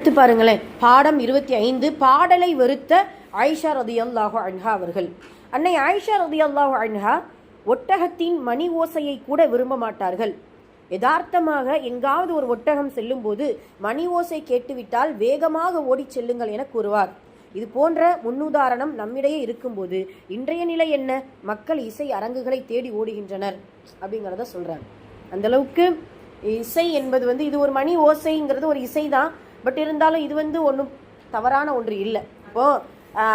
அடுத்து பாருங்களேன். பாடம் இருபத்தி ஐந்து பாடலை வெறுத்த ஆயிஷா ரதி அல்லாஹு அன்ஹா அவர்கள். அன்னை ஆயிஷா ரதி அல்லாஹு அன்ஹா ஒட்டகத்தின் மணி ஓசையை கூட விரும்ப மாட்டார்கள். யதார்த்தமாக எங்காவது ஒரு ஒட்டகம் செல்லும்போது மணி ஓசை கேட்டுவிட்டால் வேகமாக ஓடிச் செல்லுங்கள் என கூறுவார். இது போன்ற முன்னுதாரணம் நம்மிடையே இருக்கும்போது இன்றைய நிலை என்ன? மக்கள் இசை அரங்குகளை தேடி ஓடுகின்றனர் அப்படிங்கிறத சொல்றாங்க. அந்தளவுக்கு இசை என்பது வந்து இது ஒரு மணி ஓசைங்கிறது ஒரு இசை தான் பட் இருந்தாலும் இது வந்து ஒன்றும் தவறான ஒன்று இல்லை. இப்போ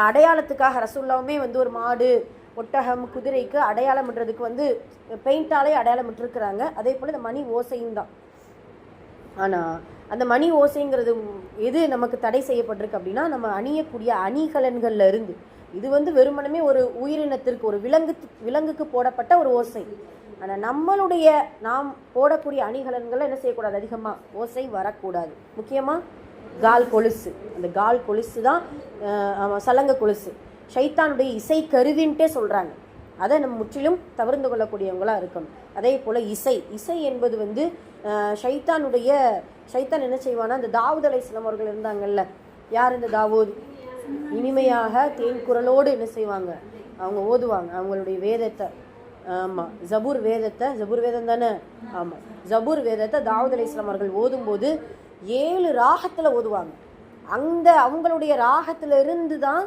அடையாளத்துக்காக ரசூல்லாவுமே வந்து ஒரு மாடு ஒட்டகம் குதிரைக்கு அடையாளம்ன்றதுக்கு வந்து பெயிண்டாலே அடையாளம் இட்டிருக்கிறாங்க அதே போல் இந்த மணி ஓசையும் தான். ஆனால் அந்த மணி ஓசைங்கிறது எது நமக்கு தடை செய்யப்பட்டிருக்கு அப்படின்னா நம்ம அணியக்கூடிய அணிகலன்கள்ல இருந்து. இது வந்து வெறுமனமே ஒரு உயிரினத்திற்கு ஒரு விலங்கு விலங்குக்கு போடப்பட்ட ஒரு ஓசை. ஆனால் நம்மளுடைய நாம் போடக்கூடிய அணிகலன்களை என்ன செய்யக்கூடாது? அதிகமாக ஓசை வரக்கூடாது. முக்கியமாக கால் கொலுசு. அந்த கால் கொலுசு தான் ஆமா, சலங்க கொலுசு. ஷைத்தானுடைய இசை கருவின்ட்டே சொல்கிறாங்க அதை நம்ம முற்றிலும் தவிர்ந்து கொள்ளக்கூடியவங்களாக இருக்கணும். அதே போல் இசை. இசை என்பது வந்து ஷைத்தானுடைய ஷைத்தான் என்ன செய்வானா இந்த தாவூத் அலைஹிஸ்ஸலாம் அவர்கள் இருந்தாங்கல்ல. யார் இந்த தாவூத்? இனிமையாக தேன் குரலோடு என்ன செய்வாங்க? அவங்க ஓதுவாங்க. அவங்களுடைய வேதத்தை. ஆமாம் ஜபூர் வேதத்தை ஜபூர் வேதம் தானே? ஆமாம் ஜபூர் வேதத்தை தாவூத் அலைஹிஸ்ஸலாம் அவர்கள் ஓதும்போது ஏழு ராகத்தில் ஓதுவாங்க. அந்த அவங்களுடைய ராகத்திலிருந்து தான்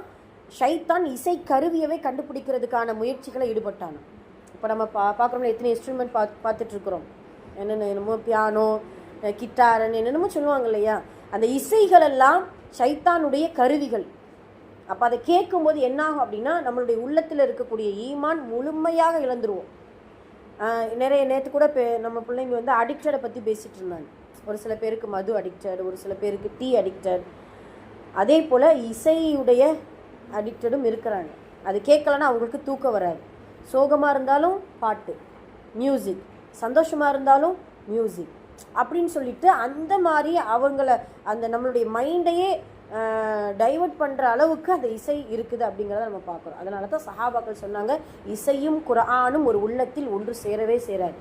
ஷைத்தான் இசை கருவியவே கண்டுபிடிக்கிறதுக்கான முயற்சிகளை ஈடுபட்டாங்க இப்போ நம்ம பா பார்க்குறோம்ல எத்தனை இன்ஸ்ட்ருமெண்ட் பா பார்த்துட்ருக்குறோம் என்னென்ன என்னமோ பியானோ கிட்டாரன் என்னென்னமோ சொல்லுவாங்க இல்லையா? அந்த இசைகளெல்லாம் சைத்தானுடைய ஷைத்தானுடைய கருவிகள். அப்போ அதை கேட்கும்போது என்னாகும் அப்படின்னா நம்மளுடைய உள்ளத்தில் இருக்கக்கூடிய ஈமான் முழுமையாக இழந்துருவோம். நிறைய நேற்று கூட பே நம்ம பிள்ளைங்க வந்து அடிக்டடை பற்றி பேசிகிட்டு இருந்தாங்க. ஒரு சில பேருக்கு மது அடிக்டட் ஒரு சில பேருக்கு டீ அடிக்டட் அதே போல் இசையுடைய அடிக்டடும் இருக்கிறாங்க. அது கேட்கலன்னா அவங்களுக்கு தூக்கம் வராது. சோகமாக இருந்தாலும் பாட்டு மியூசிக் சந்தோஷமாக இருந்தாலும் மியூசிக் அப்படின்னு சொல்லிட்டு அந்த மாதிரி அவங்கள அந்த நம்மளுடைய மைண்டையே டைவர்ட் பண்ணுற அளவுக்கு அந்த இசை இருக்குது அப்படிங்கிறத நம்ம பார்க்குறோம். அதனால தான் சஹாபாக்கள் சொன்னாங்க இசையும் குரானும் ஒரு உள்ளத்தில் ஒன்று சேரவே சேராது.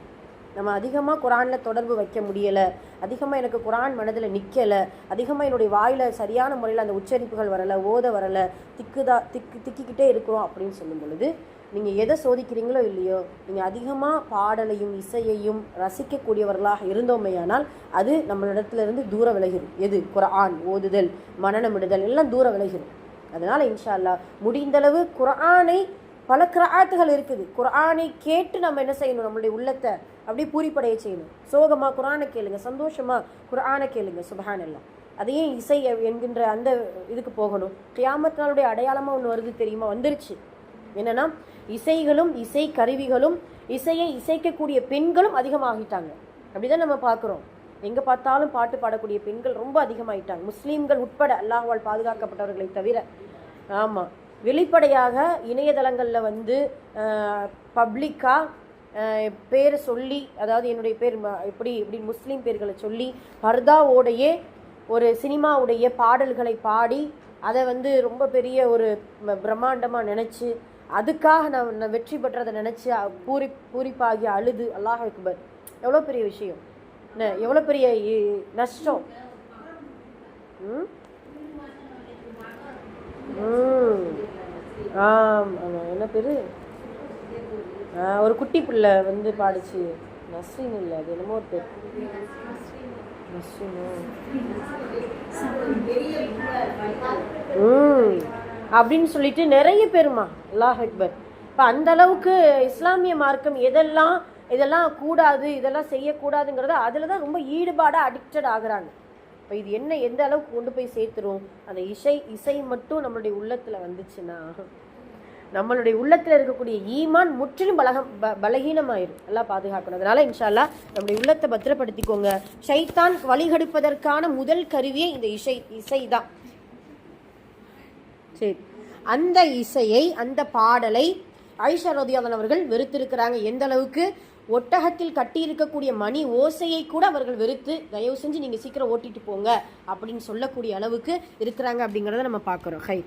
நம்ம அதிகமாக குரானில் தொடர்பு வைக்க முடியலை. அதிகமாக எனக்கு குரான் மனதில் நிற்கலை அதிகமாக என்னுடைய வாயில் சரியான முறையில் அந்த உச்சரிப்புகள் வரலை ஓத வரலை திக்குதா திக்கு திக்கிக்கிட்டே இருக்கிறோம் அப்படின்னு சொல்லும் பொழுது நீங்கள் எதை சோதிக்கிறீங்களோ இல்லையோ நீங்கள் அதிகமாக பாடலையும் இசையையும் ரசிக்கக்கூடியவர்களாக இருந்தோமேயானால் அது நம்மளிடத்துலேருந்து தூர விலகிடும் எது? குரான் ஓதுதல் மனநமிடுதல் எல்லாம் தூர விலகிடும் அதனால் இன்ஷா அல்லாஹ் முடிந்தளவு குரானை பல கிராத்துகள் இருக்குது. குரானை கேட்டு நம்ம என்ன செய்யணும்? நம்மளுடைய உள்ளத்தை அப்படியே பூரிப்படைய செய்யணும். சோகமாக குரானை கேளுங்க சந்தோஷமாக குரானை கேளுங்க சுபஹான் எல்லாம் அதையே இசை என்கின்ற அந்த இதுக்கு போகணும்? கியாமத் நாளுடைய ஒன்று வருது தெரியுமா? வந்துருச்சு. என்னன்னா இசைகளும் இசை கருவிகளும் இசையை இசைக்கக்கூடிய பெண்களும் அதிகமாகிட்டாங்க. அப்படிதான் நம்ம பார்க்குறோம். எங்கே பார்த்தாலும் பாட்டு பாடக்கூடிய பெண்கள் ரொம்ப அதிகமாகிட்டாங்க முஸ்லீம்கள் உட்பட அல்லாஹ்வால் பாதுகாக்கப்பட்டவர்களை தவிர. ஆமாம் வெளிப்படையாக இணையதளங்களில் வந்து பப்ளிக்காக பேரை சொல்லி அதாவது என்னுடைய பேர் எப்படி இப்படி இப்படி முஸ்லீம் பேர்களை சொல்லி பர்தாவோடையே ஒரு சினிமாவுடைய பாடல்களை பாடி அதை வந்து ரொம்ப பெரிய ஒரு பிரம்மாண்டமாக நினச்சி அதுக்காக நான் நான் வெற்றி பெற்றதை நினச்சி பூரி பூரிப்பாகி அழுது அல்லாஹ் அக்பர். எவ்வளோ பெரிய விஷயம். என்ன எவ்வளோ பெரிய நஷ்டம். ம்? ஆ ஆமாம் என்ன பேர்? ஒரு குட்டி பிள்ளை வந்து பாடிச்சு. நஸ்ரீன் இல்லை அது என்னமோ ஒரு பேர். ம் அப்படின்னு சொல்லிட்டு நிறைய பேருமா அல்லாஹ் அக்பர். இப்போ அந்த அளவுக்கு இஸ்லாமிய மார்க்கம் எதெல்லாம் இதெல்லாம் கூடாது இதெல்லாம் செய்யக்கூடாதுங்கிறத அதில் தான் ரொம்ப ஈடுபாடாக அடிக்டட் ஆகுறாங்க. இப்போ இது என்ன எந்த அளவுக்கு கொண்டு போய் சேர்த்துரும்? அந்த இசை இசை மட்டும் நம்மளுடைய உள்ளத்தில் வந்துச்சுன்னா நம்மளுடைய உள்ளத்தில் இருக்கக்கூடிய ஈமான் முற்றிலும் பலகம் ப பலகீனமாயிரும். எல்லாம் பாதுகாக்கணும். அதனால் இன்ஷால்லா நம்முடைய உள்ளத்தை பத்திரப்படுத்திக்கோங்க. ஷைத்தான் வழிகெடுப்பதற்கான முதல் கருவியே இந்த இசை இசை தான் சரி. அந்த இசையை அந்த பாடலை ஐஷா ரோதியாதன் அவர்கள் வெறுத்திருக்கிறாங்க. எந்த அளவுக்கு? ஒட்டகத்தில் கட்டியிருக்கக்கூடிய மணி ஓசையை கூட அவர்கள் வெறுத்து தயவு செஞ்சு நீங்கள் சீக்கிரம் ஓட்டிட்டு போங்க அப்படின்னு சொல்லக்கூடிய அளவுக்கு இருக்கிறாங்க அப்படிங்கிறத நம்ம பார்க்குறோம். ஹை.